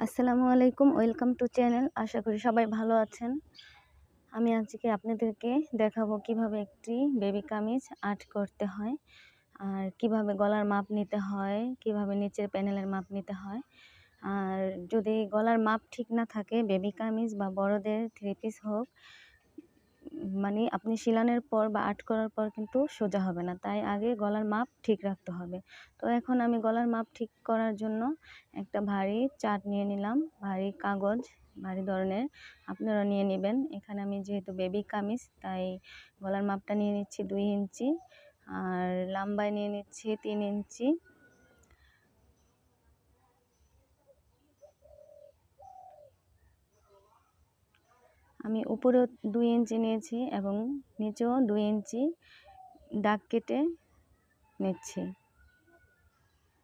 আসসালামু আলাইকুম, welcome to channel. আশা করি সবাই ভালো আছেন। আমি আজকে আপনাদেরকে দেখাবো কীভাবে একটি বেবি কামিজ আর্ট করতে হয়, আর কীভাবে গলার মাপ নিতে হয়, কীভাবে নিচের প্যানেলের মাপ নিতে হয়। আর যদি গলার মাপ ঠিক না থাকে, বেবি কামিজ বা বড়দের থ্রি পিস হোক মানে আপনি শিলানের পর বা আর্ট করার পর কিন্তু সোজা হবে না। তাই আগে গলার মাপ ঠিক রাখতে হবে। তো এখন আমি গলার মাপ ঠিক করার জন্য একটা ভারী চাট নিয়ে নিলাম। ভারী কাগজ, ভারী ধরনের আপনারা নিয়ে নেবেন। এখানে আমি যেহেতু বেবি কামিজ, তাই গলার মাপটা নিয়ে নিচ্ছি দুই ইঞ্চি। আর লম্বায় নিয়ে নিচ্ছি তিন ইঞ্চি। আমি উপরেও দুই ইঞ্চি নিয়েছি এবং নিচেও দুই ইঞ্চি দাগ কেটে নিচ্ছি।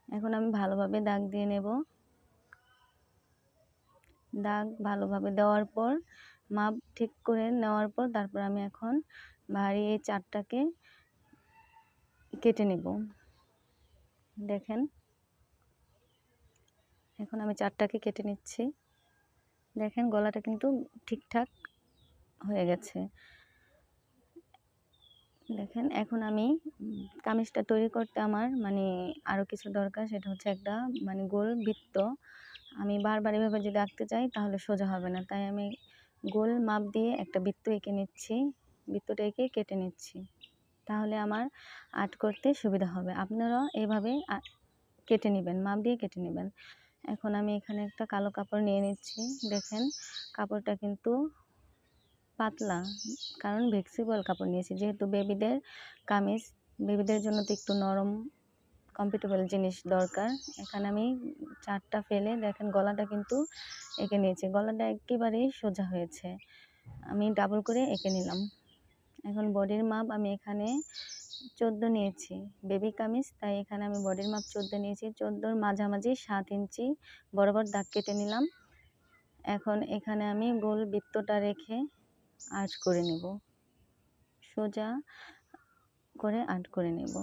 এখন আমি ভালোভাবে দাগ দিয়ে নেব। দাগ ভালোভাবে দেওয়ার পর, মাপ ঠিক করে নেওয়ার পর তারপর আমি এখন ভারী এই চারটাকে কেটে নেব। দেখেন, এখন আমি চারটাকে কেটে নিচ্ছি। দেখেন গলাটা কিন্তু ঠিকঠাক হয়ে গেছে। দেখেন, এখন আমি কামিজটা তৈরি করতে আমার মানে আরও কিছু দরকার, সেটা হচ্ছে একটা মানে গোল বৃত্ত। আমি বারবার এভাবে যদি আঁকতে চাই, তাহলে সোজা হবে না। তাই আমি গোল মাপ দিয়ে একটা বৃত্ত এঁকে নিচ্ছি, বৃত্তটা এঁকে কেটে নিচ্ছি। তাহলে আমার আর্ট করতে সুবিধা হবে। আপনারাও এভাবে কেটে নেবেন, মাপ দিয়ে কেটে নেবেন। এখন আমি এখানে একটা কালো কাপড় নিয়ে নিচ্ছি। দেখেন, কাপড়টা কিন্তু পাতলা, কারণ ভেক্সিবল কাপড় নিয়েছি। যেহেতু বেবিদের কামিজ বেবিদের জন্য তো একটু নরম কমফর্টেবল জিনিস দরকার। এখানে আমি চারটা ফেলে, দেখেন গলাটা কিন্তু এঁকে নিয়েছি। গলাটা একেবারেই সোজা হয়েছে। আমি ডাবল করে এঁকে নিলাম। এখন বডির মাপ আমি এখানে চোদ্দ নিয়েছি। বেবি কামিজ, তাই এখানে আমি বডির মাপ চোদ্দ নিয়েছি। চোদ্দোর মাঝামাঝি সাত ইঞ্চি বরাবর দাগ কেটে নিলাম। এখন এখানে আমি গোল বৃত্তটা রেখে আর্ট করে নেব। সোজা করে আর্ট করে নেব।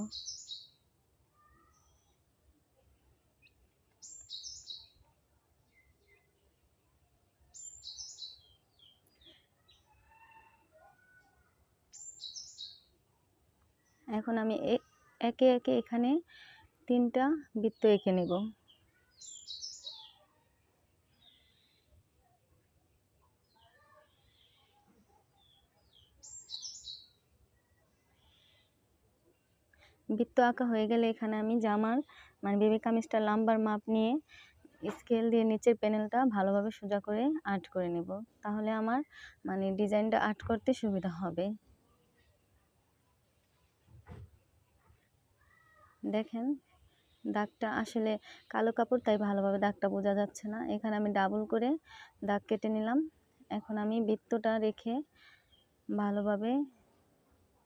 এখন আমি একে একে এখানে তিনটা বৃত্ত এঁকে নেব। বৃত্ত আঁকা হয়ে গেলে এখানে আমি জামার মানে বেবি কামিজটা লাম্বার মাপ নিয়ে স্কেল দিয়ে নিচের প্যানেলটা ভালোভাবে সোজা করে আর্ট করে নেব। তাহলে আমার মানে ডিজাইনটা আর্ট করতে সুবিধা হবে। দেখেন, দাগটা আসলে কালো কাপড়, তাই ভালোভাবে দাগটা বোঝা যাচ্ছে না। এখানে আমি ডাবল করে দাগ কেটে নিলাম। এখন আমি বৃত্তটা রেখে ভালোভাবে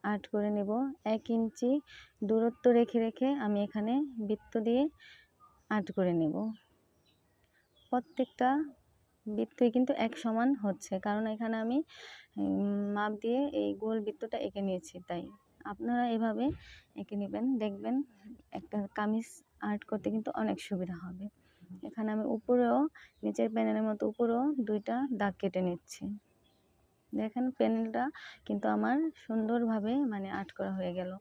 আর্ট করে নেব। এক ইঞ্চি দূরত্ব রেখে রেখে আমি এখানে বৃত্ত দিয়ে আর্ট করে নেব। প্রত্যেকটা বৃত্তই কিন্তু এক সমান হচ্ছে, কারণ এখানে আমি মাপ দিয়ে এই গোল বৃত্তটা এঁকে নিয়েছি, তাই। আপনারা এভাবে এঁকে নেবেন, দেখবেন একটা কামিজ আর্ট করতে কিন্তু অনেক সুবিধা হবে। এখানে আমি উপরেও, নিচের প্যানেলের মতো উপরেও দুইটা দাগ কেটে নিচ্ছি। দেখেন প্যানেলটা কিন্তু আমার সুন্দরভাবে মানে আর্ট করা হয়ে গেল।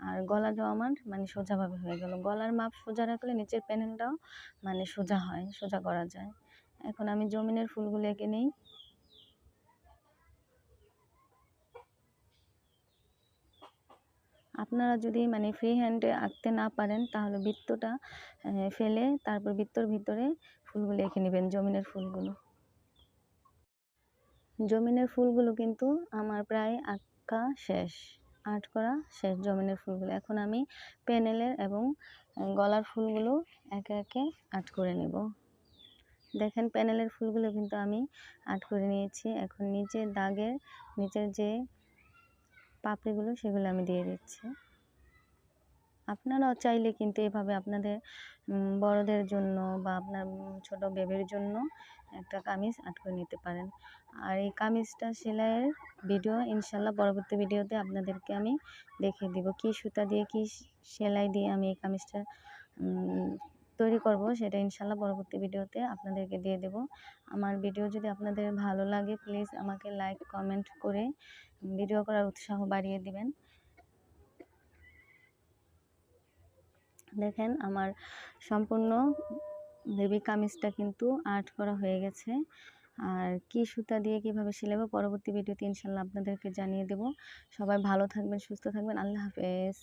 আর গলাটাও আমার মানে সোজাভাবে হয়ে গেল। গলার মাপ সোজা রাখলে নিচের প্যানেলটাও মানে সোজা হয়, সোজা করা যায়। এখন আমি জমিনের ফুলগুলো এঁকে নিই। আপনারা যদি মানে ফ্রি হ্যান্ডে আঁকতে না পারেন, তাহলে বৃত্তটা ফেলে তারপর বৃত্তর ভিতরে ফুলগুলো এঁকে নেবেন, জমিনের ফুলগুলো। জমিনের ফুলগুলো কিন্তু আমার প্রায় আঁকা শেষ, আর্ট করা শেষ জমিনের ফুলগুলো। এখন আমি প্যানেলের এবং গলার ফুলগুলো একে একে আর্ট করে নেব। দেখেন প্যানেলের ফুলগুলো কিন্তু আমি আর্ট করে নিয়েছি। এখন নিচের দাগের, নিচের যে পাপড়িগুলো সেগুলো আমি দিয়ে দিচ্ছি। আপনারাও চাইলে কিন্তু এভাবে আপনাদের বড়দের জন্য বা আপনার ছোট বেবির জন্য একটা কামিজ আর্ট করে নিতে পারেন। আর এই কামিজটা সেলাইয়ের ভিডিও ইনশাল্লাহ পরবর্তী ভিডিওতে আপনাদেরকে আমি দেখিয়ে দিব। কি সুতা দিয়ে, কি সেলাই দিয়ে আমি এই কামিজটা তৈরি করব, সেটা ইনশাল্লাহ পরবর্তী ভিডিওতে আপনাদেরকে দিয়ে দেব। আমার ভিডিও যদি আপনাদের ভালো লাগে প্লিজ আমাকে লাইক কমেন্ট করে ভিডিও করার উৎসাহ বাড়িয়ে দিবেন। দেখেন আমার সম্পূর্ণ বেবি কামিজটা কিন্তু আর্ট করা হয়ে গেছে। আর কি সুতা দিয়ে কীভাবে সিলাবো পরবর্তী ভিডিওতে ইনশাল্লাহ আপনাদেরকে জানিয়ে দেব। সবাই ভালো থাকবেন, সুস্থ থাকবেন, আল্লাহ হাফেজ।